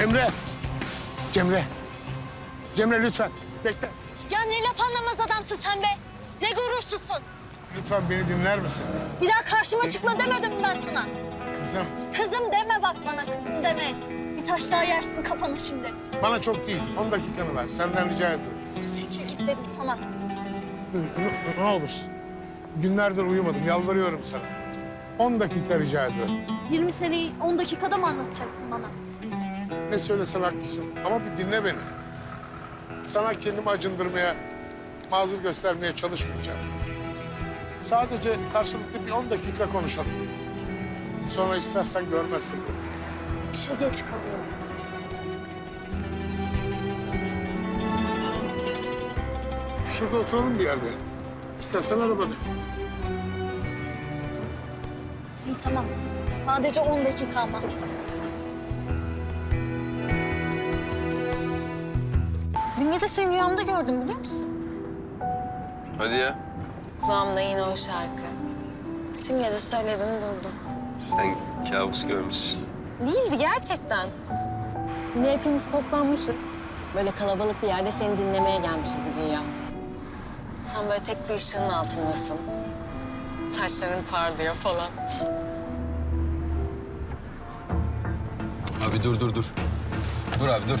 Cemre. Cemre. Cemre lütfen. Bekle. Ya ne laf anlamaz adamsın sen be. Ne gurursuzsun. Lütfen beni dinler misin? Bir daha karşıma çıkma demedim mi ben sana? Kızım Kızım deme bak bana kızım deme. Bir taş daha yersin kafana şimdi. bana çok değil. 10 dakikanı ver. Senden rica ediyorum. Çekil git dedim sana. Ne, ne olur. Günlerdir uyumadım. Yalvarıyorum sana. 10 dakika rica ediyorum. 20 seneyi 10 dakikada mı anlatacaksın bana? Ne söylesem haklısın ama bir dinle beni. Sana kendimi acındırmaya, mazur göstermeye çalışmayacağım. Sadece karşılıklı bir 10 dakika konuşalım. Sonra istersen görmezsin. İşe geç kalıyorum. Şurada oturalım bir yerde. İstersen arabada. İyi tamam. Sadece 10 dakika ama. Gece seni rüyamda gördüm biliyor musun? Hadi ya. Kulağımda yine o şarkı. Bütün gece söyledin durdun. Sen kabus görmüşsün. Değildi gerçekten. Yine hepimiz toplanmışız. Böyle kalabalık bir yerde seni dinlemeye gelmişiz güya. Sen böyle tek bir ışığın altındasın. Saçların parlıyor falan. Abi dur dur dur. Dur abi dur.